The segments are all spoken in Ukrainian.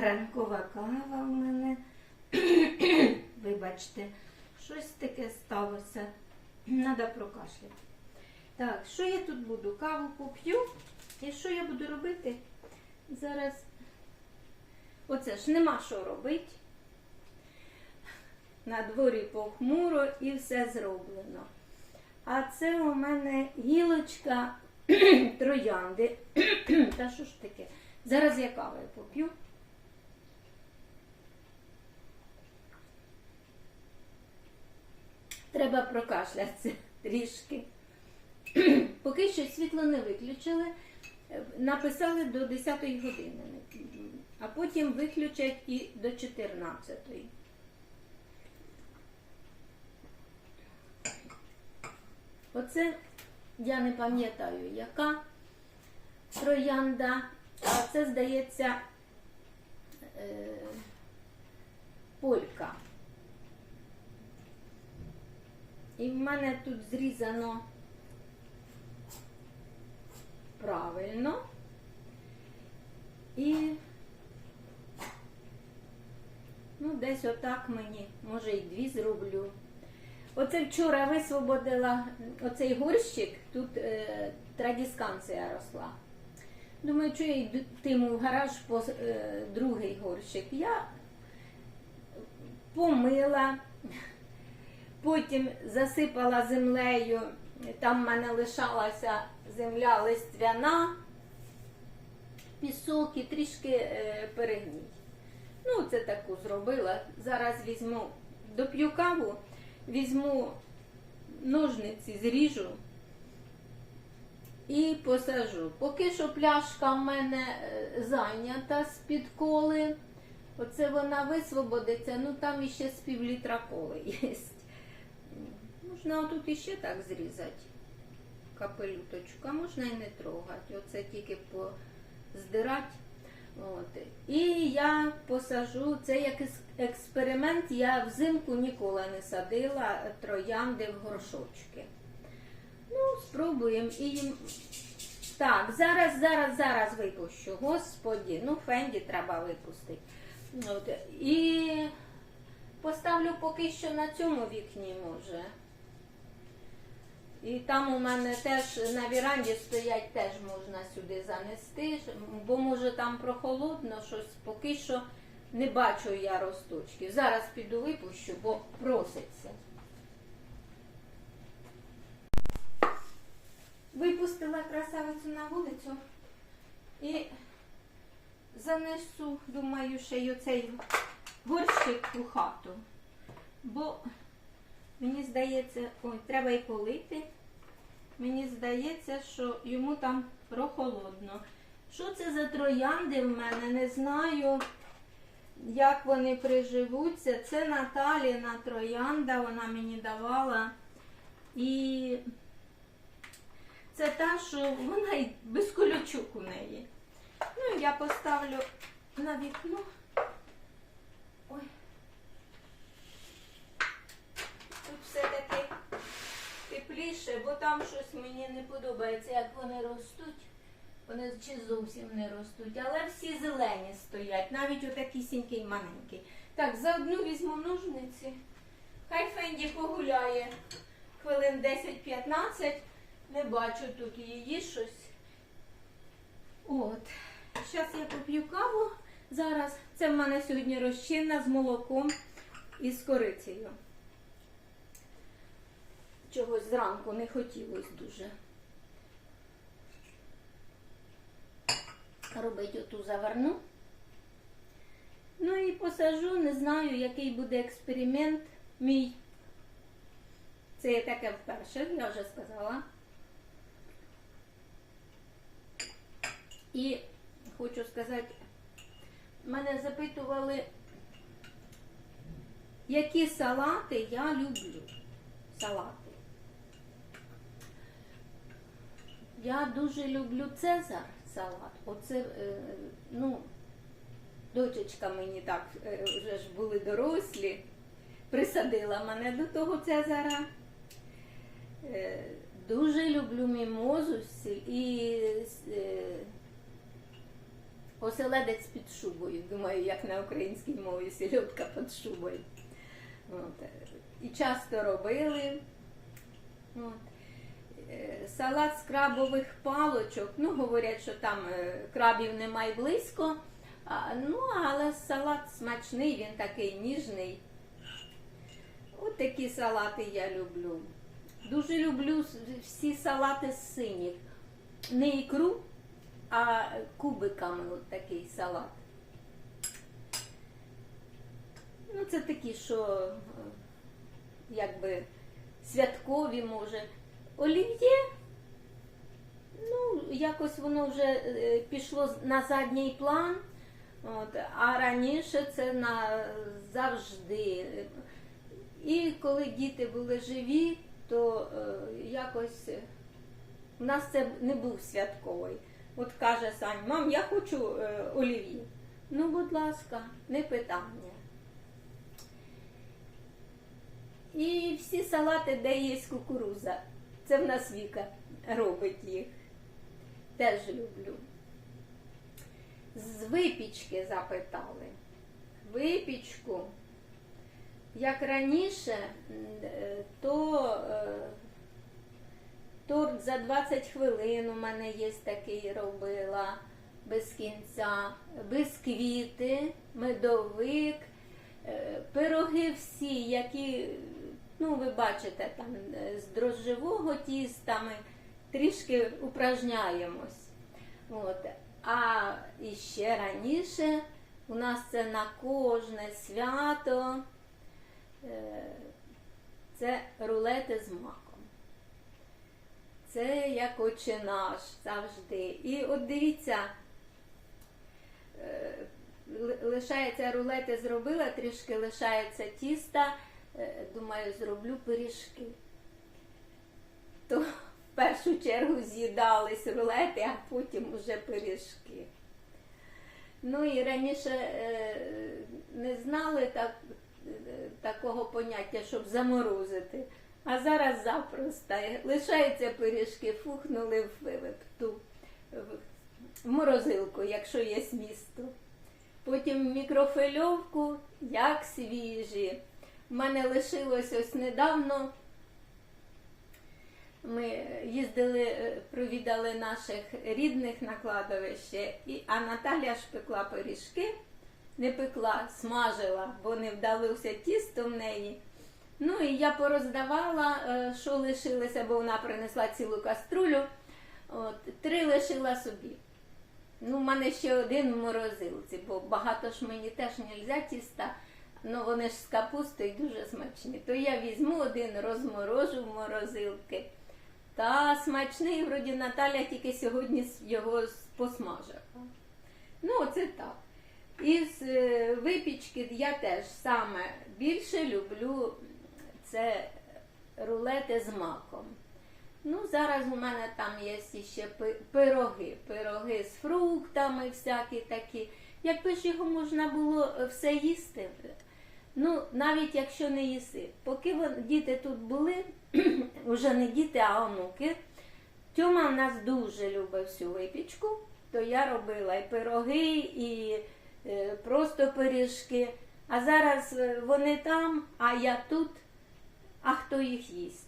ранкова кава в мене. Вибачте, щось таке сталося. Треба прокашляти. Так, що я тут буду? Каву поп'ю. І що я буду робити? Зараз. Оце ж нема що робити. На дворі похмуро і все зроблено. А це у мене гілочка троянди. Та що ж таке? Зараз я кави поп'ю. Треба прокашлятися трішки. Поки що світло не виключили, Е, написали до 10 години, а потім виключать і до 14. -ї. Оце я не пам'ятаю, яка троянда, а це, здається, е, полька. І в мене тут зрізано правильно. І ну, десь отак мені, може і дві зроблю. Оце вчора висвободила оцей горщик, тут е, традісканція росла. Думаю, що я йтиму в гараж по е, другий горщик. Я помила, потім засипала землею, там в мене лишалася земля листвяна, пісок і трішки е, перегній. Ну, це таку зробила. Зараз візьму, доп'ю каву, візьму ножниці, зріжу і посажу. Поки що пляшка в мене е, зайнята з-під коли. Оце вона висвободиться, ну там іще з пів літра коли є. Можна отут іще так зрізати капелюточку, а можна і не трогати. Оце тільки поздирати. От. І я посажу, це як експеримент, я взимку ніколи не садила троянди в горшочки. Ну, спробуємо. І... Так, зараз, зараз, зараз випущу. Господі, ну Фенді треба випустити. От. І поставлю поки що на цьому вікні, може. І там у мене теж на віранді стоять, теж можна сюди занести, бо може там прохолодно щось, поки що не бачу я росточків. Зараз піду випущу, бо проситься. Випустила красавицю на вулицю і занесу, думаю, ще й оцей горщик у хату. Бо Мені здається, ой, треба і полити. Мені здається, що йому там прохолодно. Що це за троянди в мене? Не знаю, як вони приживуться. Це Наталіна троянда, вона мені давала. І це та, що вона без колючок у неї. Ну, я поставлю на вікно. Ой. Тут все-таки тепліше, бо там щось мені не подобається, як вони ростуть. Вони чи зовсім не ростуть, але всі зелені стоять, навіть отакісінький маленький. Так, заодно візьму ножниці. Хай Фенді погуляє хвилин 10-15. Не бачу тут її щось. От. Зараз я поп'ю каву. Зараз це в мене сьогодні розчинна з молоком і з корицею. Чогось зранку не хотілося дуже. Робить оту заверну. Ну і посажу, не знаю, який буде експеримент мій. Це я таке вперше, я вже сказала. І хочу сказати, мене запитували, які салати я люблю. Салати. Я дуже люблю Цезар салат. Оце, е, ну, дочечка мені так е, вже ж були дорослі, присадила мене до того Цезара. Е, Дуже люблю мімозу і Оселедець під шубою. Думаю, як на українській мові сільотка під шубою. От. І часто робили. От. Е, Салат з крабових палочок. Ну, говорять, що там е, крабів немає близько. Ну, але салат смачний, він такий ніжний. От такі салати я люблю. Дуже люблю всі салати з синіх. Не ікру, а кубиками от такий салат. Ну, це такі, що е, якби святкові, може. Олів'є, ну, якось воно вже е, пішло на задній план. От, а раніше це на завжди. І коли діти були живі, то е, якось у нас це не був святковий. От каже Сань, мам, я хочу е, олів'є. Ну, будь ласка, не питання. І всі салати, де є кукуруза. Це в нас Віка робить їх. Теж люблю. З випічки запитали. Випічку. Як раніше, е, то е, торт за 20 хвилин у мене є такий робила без кінця, бисквіти, медовик, е, пироги всі, які, ну, ви бачите, там е, з дрожжевого тіста ми трішки упражняємось. От. А іще раніше у нас це на кожне свято. е, Це рулети з маком. Це як очі наш завжди. І от дивіться, е, лишається рулети зробила, трішки лишається тіста. Е, Думаю, зроблю пиріжки. То в першу чергу з'їдались рулети, а потім уже пиріжки. Ну і раніше е, не знали так, е, такого поняття, щоб заморозити. А зараз запросто. Лишаються пиріжки, фухнули в, в, ту в морозилку, якщо є місто. Потім в мікрофильовку, як свіжі. У мене лишилось ось недавно. Ми їздили, е, провідали наших рідних на кладовище, а Наталя ж пекла пиріжки, не пекла, смажила, бо не вдалося тісто в неї. Ну і я пороздавала, е, що лишилося, бо вона принесла цілу каструлю. От, три лишила собі. Ну, в мене ще один в морозилці, бо багато ж мені теж не можна тіста, ну вони ж з капустою дуже смачні. То я візьму один, розморожу в морозилки. Та смачний, вроді Наталя тільки сьогодні його посмажила. Ну, оце так. Із е, випічки я теж саме більше люблю це рулети з маком. Ну, зараз у мене там є ще пироги, пироги з фруктами, всякі такі. Якби ж його можна було все їсти. Ну, навіть якщо не їси. Поки діти тут були, вже не діти, а онуки. Тьома в нас дуже любить всю випічку, то я робила і пироги, і е, просто пиріжки. А зараз е, вони там, а я тут, а хто їх їсть?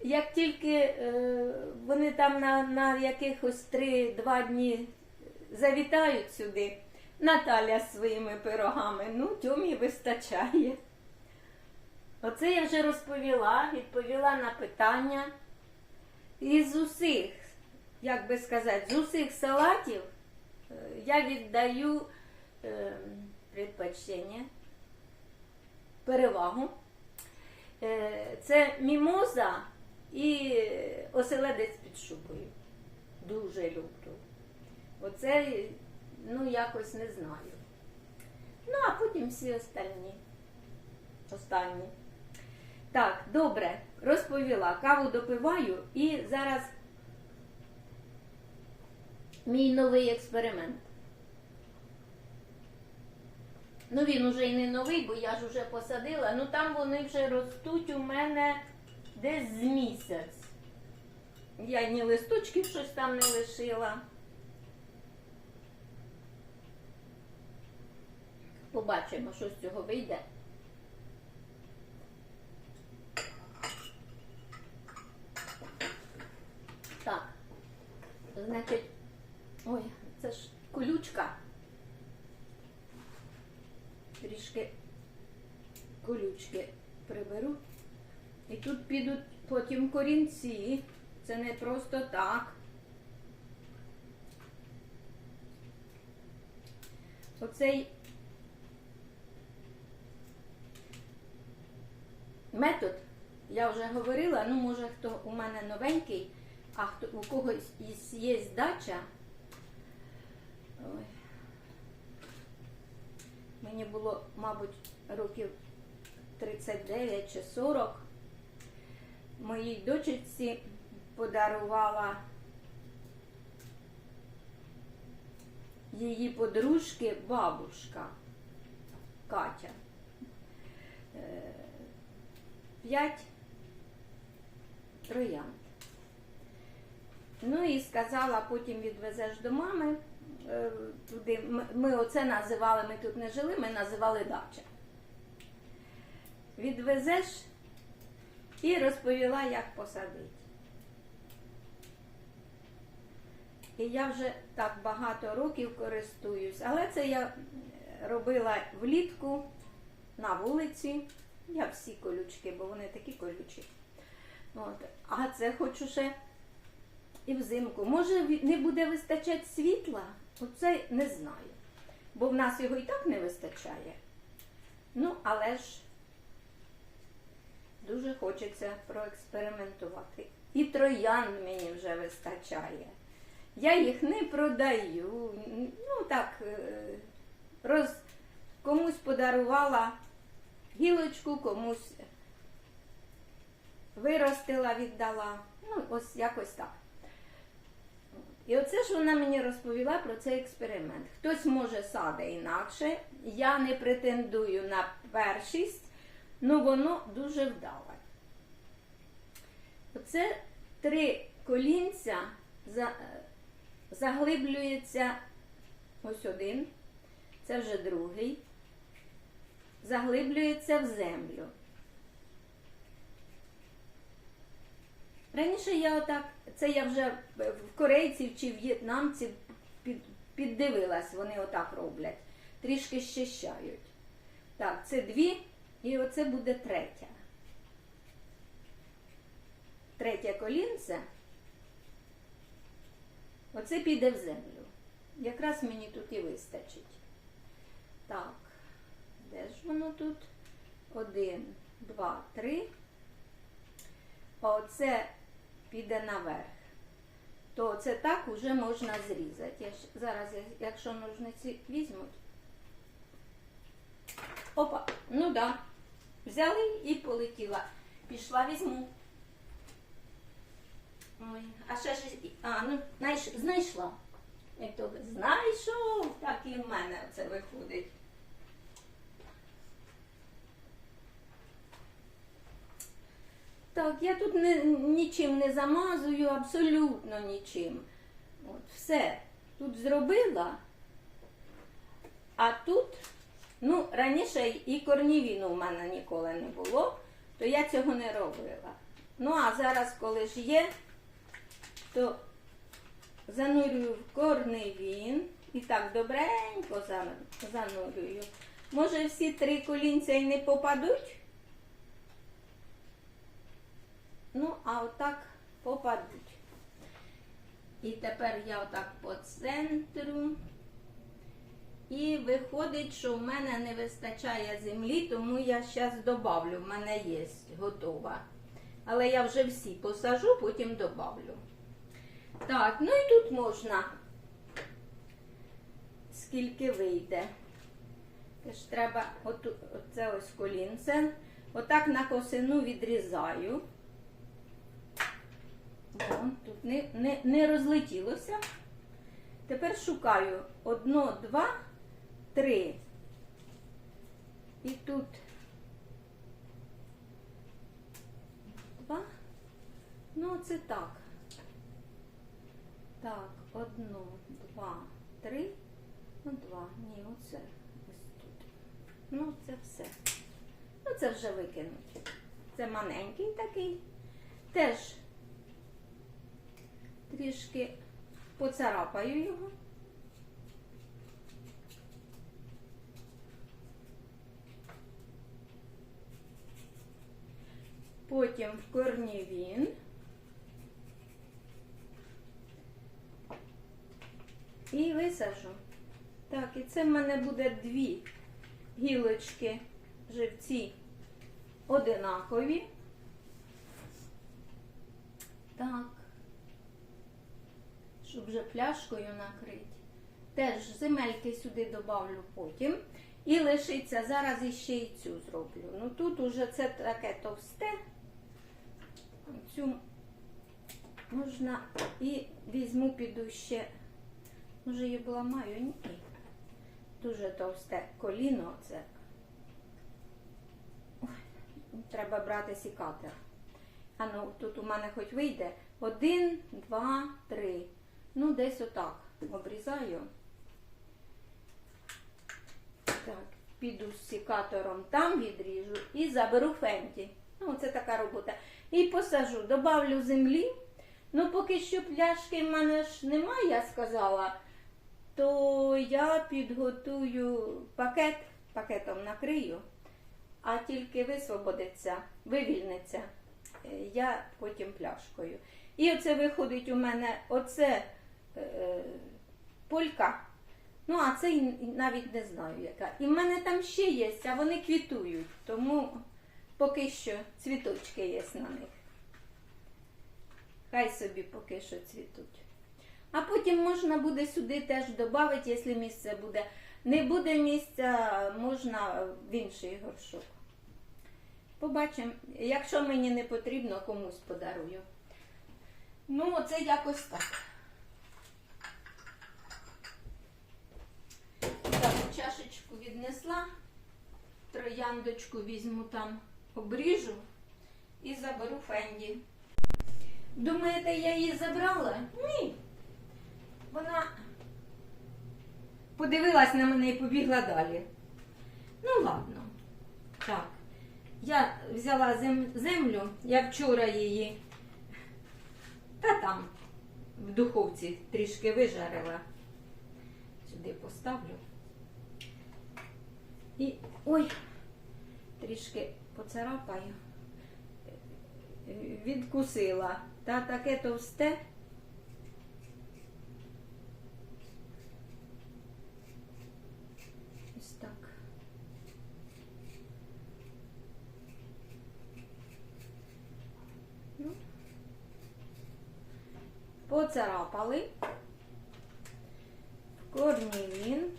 Як тільки е, вони там на, на якихось 3-2 дні завітають сюди, Наталя своїми пирогами, ну, тьомі вистачає. Оце я вже розповіла, відповіла на питання. І з усіх, як би сказати, з усіх салатів е, я віддаю е, предпочтення, перевагу. Е, Це мімоза і оселедець під шубою. Дуже люблю. Оце, ну, якось не знаю. Ну, а потім всі остальні. Останні. Так, добре, розповіла. Каву допиваю і зараз мій новий експеримент. Ну, він уже і не новий, бо я ж уже посадила. Ну там вони вже ростуть у мене десь з місяць. Я ні листочків щось там не лишила. Побачимо, що з цього вийде. Так. Значить, ой, це ж колючка. Трішки колючки приберу. І тут підуть потім корінці. Це не просто так. Оцей метод, я вже говорила, ну може хто у мене новенький, а хто у когось є дача. Ой. Мені було, мабуть, років 39 чи 40. Моїй дочці подарувала її подружки бабушка Катя. Е, П'ять троянд. Ну і сказала, потім відвезеш до мами. е, Туди. Ми оце називали, ми тут не жили, ми називали дача. Відвезеш і розповіла, як посадити. І я вже так багато років користуюсь, але це я робила влітку на вулиці. Я всі колючки, бо вони такі колючі. От. А це хочу ще і взимку. Може не буде вистачати світла? Оце не знаю. Бо в нас його і так не вистачає. Ну, але ж дуже хочеться проекспериментувати. І троян мені вже вистачає. Я їх не продаю. Ну так, е, роз, комусь подарувала гілочку, комусь виростила, віддала. Ну, ось якось так. І оце ж вона мені розповіла про цей експеримент. Хтось може саде інакше. Я не претендую на першість, але воно дуже вдале. Оце три колінця за, заглиблюється ось один, це вже другий, заглиблюється в землю. Раніше я отак, це я вже в корейців чи в'єтнамців під, піддивилась, вони отак роблять. Трішки щищають. Так, це дві, і оце буде третя. Третє колінце. Оце піде в землю. Якраз мені тут і вистачить. Так, де ж воно тут? Один, два, три. А оце піде наверх. То це так уже можна зрізати. Я ж, зараз, якщо ножниці візьмуть. Опа, ну да. Взяли і полетіла. Пішла, візьму. Ой, а ще ж, а, ну, знайш- знайшла. Як то знайшов, так і в мене це виходить. Так, я тут не, нічим не замазую, абсолютно нічим. От, все. Тут зробила, а тут, ну, раніше і корнівіну в мене ніколи не було, то я цього не робила. Ну, а зараз, коли ж є, то занурюю в корневін і так добренько занурюю. Може, всі три колінця і не попадуть? Ну, а отак попадуть. І тепер я отак по центру. І виходить, що в мене не вистачає землі, тому я зараз добавлю. В мене є готова. Але я вже всі посажу, потім добавлю. Так, ну і тут можна. Скільки вийде. Теж треба оту- оце ось колінце. Отак на косину відрізаю. Вон, тут не, не, не розлетілося. Тепер шукаю одно, два, три. І тут два. Ну, це так. Так, одно, два, три. Ну, два. Ні, оце ось тут. Ну, це все. Ну, це вже викинуть. Це маленький такий. Теж трішки поцарапаю його. Потім в корнівін. І висажу. Так, і це в мене буде дві гілочки живці одинакові. Так. Щоб вже пляшкою накрити. Теж земельки сюди добавлю потім. І лишиться, зараз іще і цю зроблю. Ну тут уже це таке товсте. Цю можна і візьму, піду ще, може її обламаю, ні. Дуже товсте коліно це. Треба брати сікатор. А ну, тут у мене хоч вийде. Один, два, три. Ну, десь отак обрізаю. Так, піду з сікатором там відріжу і заберу фенті. Ну, це така робота. І посажу, добавлю землі. Ну, поки що пляшки в мене ж немає, я сказала, то я підготую пакет, пакетом накрию, а тільки висвободиться, вивільниться, е, я потім пляшкою. І оце виходить у мене оце полька. Ну, а це навіть не знаю яка. І в мене там ще є, а вони квітують, тому поки що цвіточки є на них. Хай собі поки що цвітуть. А потім можна буде сюди теж додати, якщо місце буде. Не буде місця, можна в інший горшок. Побачимо. Якщо мені не потрібно, комусь подарую. Ну, це якось. Так, віднесла, трояндочку візьму там, обріжу і заберу Фенді. Думаєте, я її забрала? Ні. Вона подивилась на мене і побігла далі. Ну, ладно. Так. Я взяла зем- землю, я вчора її. Та там в духовці трішки вижарила. Сюди поставлю. І ой, трішки поцарапаю. Відкусила. Та таке товсте. Ну. Поцарапали. Корнівін.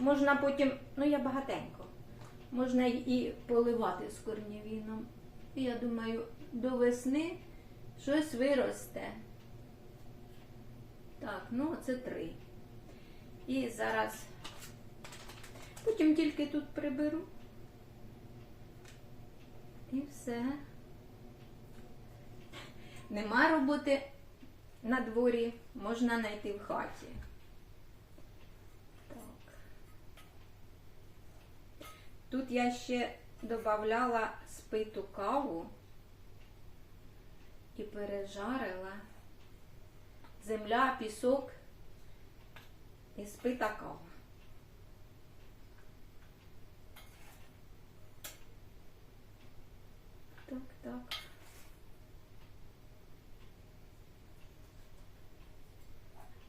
Можна потім, ну я багатенько, можна і поливати з корнівіном. І я думаю, до весни щось виросте. Так, ну це три. І зараз потім тільки тут приберу. І все. Нема роботи на дворі, можна знайти в хаті. Так. Тут я ще додавала спиту каву і пережарила земля, пісок і спита кава. Так, так.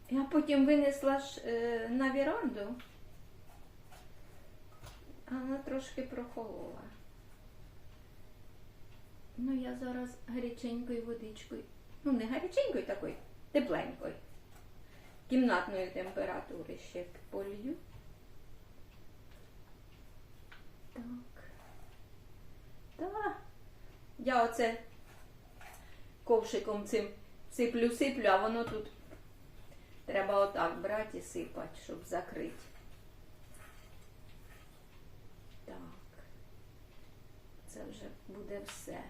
Я потім винесла ж е, на віранду, а вона трошки прохолола. Ну, я зараз гаряченькою водичкою, ну не гаряченькою такою, тепленькою, кімнатної температури ще полью. Так. Так. Я оце ковшиком цим сиплю-сиплю, а воно тут треба отак брати і сипати, щоб закрити. Так. Це вже буде все.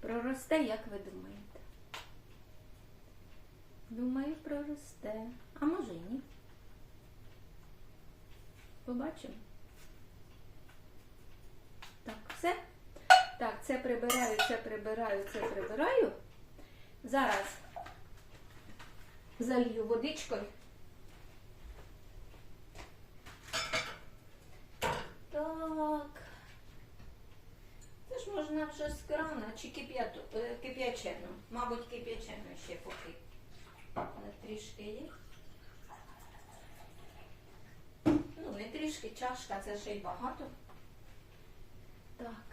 Проросте, як ви думаєте? Думаю, проросте. А може й ні. Побачимо. Так, все. Так, це прибираю, це прибираю, це прибираю. Зараз залью водичкою. Так. Це ж можна вже з крана чи е, кип'ячену. Мабуть, кип'ячену ще поки. Трішки є. Ну, не трішки, чашка, це ще й багато. Так.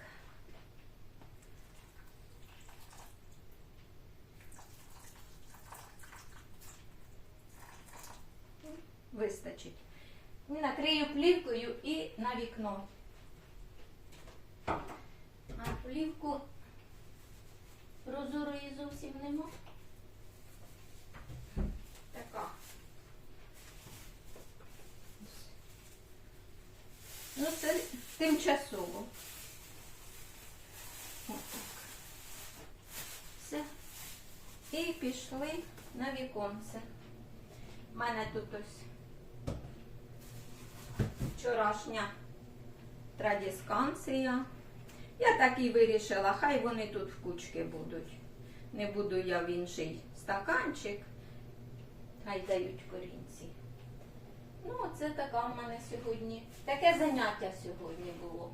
Вистачить. Накрию плівкою і на вікно. Плівку прозорої зовсім нема. Така. Ну, це тимчасово. Отак. Все. І пішли на віконце. У мене тут ось вчорашня традісканція. Я так і вирішила, хай вони тут в кучки будуть. Не буду я в інший стаканчик, хай дають корінці. Ну, це така в мене сьогодні. Таке заняття сьогодні було.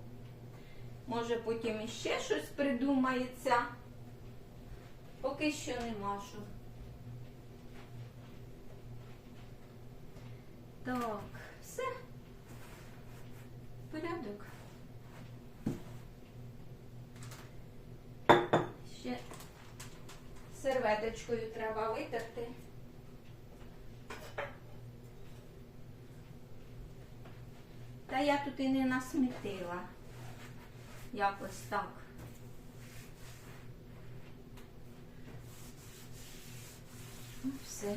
Може, потім іще щось придумається. Поки що нема що. Так, все. Порядок. Ще серветочкою треба витерти. Та я тут і не насмітила. Якось так. Ну, все.